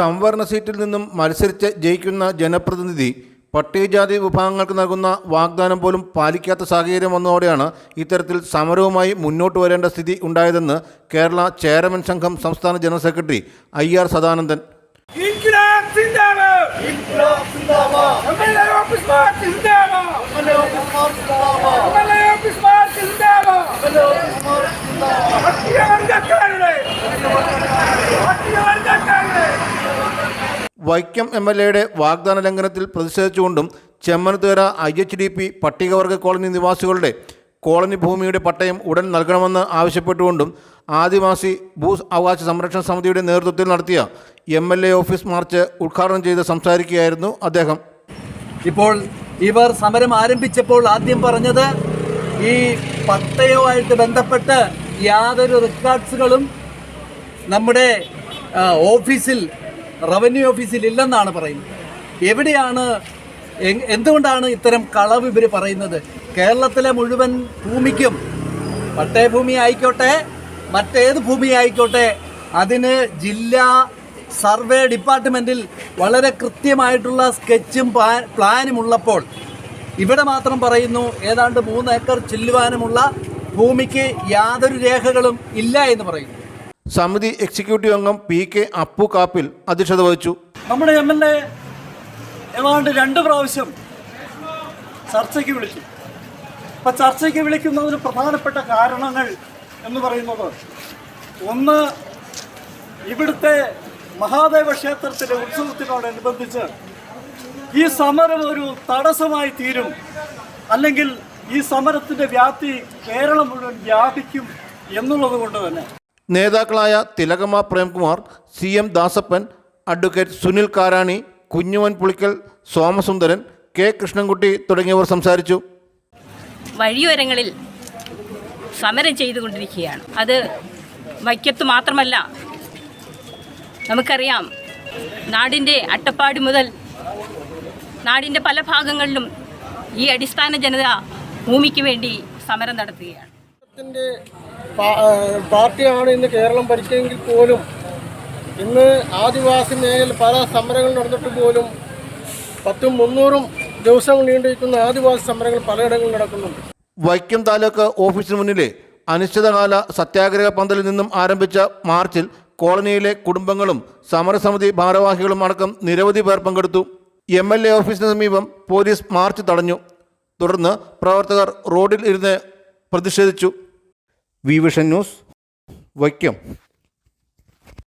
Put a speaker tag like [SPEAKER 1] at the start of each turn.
[SPEAKER 1] സംവരണ സീറ്റിൽ നിന്നും മത്സരിച്ച് ജയിക്കുന്ന ജനപ്രതിനിധി പട്ടികജാതി വിഭാഗങ്ങൾക്ക് നൽകുന്ന വാഗ്ദാനം പോലും പാലിക്കാത്ത സാഹചര്യം വന്നതോടെയാണ് ഇത്തരത്തിൽ സമരവുമായി മുന്നോട്ട് വരേണ്ട സ്ഥിതി ഉണ്ടായതെന്ന് കേരള ചേരമൻ സംഘം സംസ്ഥാന general secretary I R Sadanandan. Vaikom M L എയുടെ വാഗ്ദാന ലംഘനത്തിൽ പ്രതിഷേധിച്ചുകൊണ്ടും Chemmanathukara I H D P പട്ടികവർഗ കോളനി നിവാസികളുടെ കോളനി ഭൂമിയുടെ പട്ടയം ഉടൻ നൽകണമെന്ന് ആവശ്യപ്പെട്ടുകൊണ്ടും ആദിവാസി ഭൂ അവകാശ സംരക്ഷണ സമിതിയുടെ നേതൃത്വത്തിൽ നടത്തിയ M L A office march ഉദ്ഘാടനം ചെയ്ത് സംസാരിക്കുകയായിരുന്നു അദ്ദേഹം.
[SPEAKER 2] ഇപ്പോൾ ഇവർ സമരം ആരംഭിച്ചപ്പോൾ ആദ്യം പറഞ്ഞത് ഈ പട്ടയവുമായിട്ട് ബന്ധപ്പെട്ട് യാതൊരു റെക്കോർഡ്സുകളും നമ്മുടെ ഓഫീസിൽ റവന്യൂ ഓഫീസിൽ ഇല്ലെന്നാണ് പറയുന്നത്. എവിടെയാണ് എന്തുകൊണ്ടാണ് ഇത്തരം കളവ് ഇവർ പറയുന്നത്? കേരളത്തിലെ മുഴുവൻ ഭൂമിക്കും പട്ടയഭൂമി ആയിക്കോട്ടെ മറ്റേത് ഭൂമി ആയിക്കോട്ടെ അതിന് ജില്ലാ സർവേ ഡിപ്പാർട്ട്മെന്റിൽ വളരെ കൃത്യമായിട്ടുള്ള സ്കെച്ചും പ്ലാനും ഉള്ളപ്പോൾ ഇവിടെ മാത്രം പറയുന്നു ഏതാണ്ട് മൂന്ന് ഏക്കർ ചെല്ലുവാനുമുള്ള ഭൂമിക്ക് യാതൊരു രേഖകളും ഇല്ല എന്ന് പറയുന്നു.
[SPEAKER 1] സമിതി എക്സിക്യൂട്ടീവ് അംഗം പി കെ അപ്പു കാപ്പിൽ അധ്യക്ഷത വഹിച്ചു.
[SPEAKER 3] നമ്മുടെ എം എൽ എ ഏതാണ്ട് രണ്ട് പ്രാവശ്യം ചർച്ചയ്ക്ക് വിളിച്ചു. അപ്പം ചർച്ചയ്ക്ക് വിളിക്കുന്നതിന് പ്രധാനപ്പെട്ട കാരണങ്ങൾ എന്ന് പറയുന്നത് ഒന്ന് ഇവിടുത്തെ മഹാദേവ ക്ഷേത്രത്തിലെ ഉത്സവത്തിനോടനുബന്ധിച്ച് ഈ സമരം ഒരു തടസ്സമായി തീരും. അല്ലെങ്കിൽ ഈ സമരത്തിന്റെ വ്യാപ്തി കേരളം മുഴുവൻ വ്യാപിക്കും എന്നുള്ളത് കൊണ്ട് തന്നെ.
[SPEAKER 1] നേതാക്കളായ Thilakamma Premkumar C M Dasappan advocate Sunil Karani Kunjuvan Pulickal Somasundaran K Krishnankutty തുടങ്ങിയവർ സംസാരിച്ചു.
[SPEAKER 4] വഴിയോരങ്ങളിൽ സമരം ചെയ്തുകൊണ്ടിരിക്കുകയാണ്. അത് വൈക്കത്ത് മാത്രമല്ല നമുക്കറിയാം നാടിന്റെ അട്ടപ്പാടി മുതൽ നാടിന്റെ പല ഭാഗങ്ങളിലും ഈ അടിസ്ഥാന ജനത ഭൂമിക്ക് വേണ്ടി സമരം നടത്തുകയാണ്.
[SPEAKER 5] ഏഹ് പാർട്ടിയാണ് ഇന്ന് കേരളം ഭരിച്ചെങ്കിൽ പോലും ഇന്ന് ആദിവാസി മേഖല പല സമരങ്ങൾ നടന്നിട്ട് പോലും പത്തും മുന്നൂറും ദിവസങ്ങൾ നീണ്ടിരിക്കുന്ന ആദിവാസി സമരങ്ങൾ പലയിടങ്ങളിൽ നടക്കുന്നുണ്ട്.
[SPEAKER 1] വൈക്കം താലൂക്ക് ഓഫീസിന് മുന്നിലെ അനിശ്ചിതകാല സത്യാഗ്രഹ പന്തലിൽ നിന്നും ആരംഭിച്ച മാർച്ചിൽ കോളനിയിലെ കുടുംബങ്ങളും സമരസമിതി ഭാരവാഹികളും അടക്കം നിരവധി പേർ പങ്കെടുത്തു. എം എൽ എ ഓഫീസിന് സമീപം പോലീസ് മാർച്ച് തടഞ്ഞു. തുടർന്ന് പ്രവർത്തകർ റോഡിൽ ഇരുന്ന് പ്രതിഷേധിച്ചു. V news Vaikom.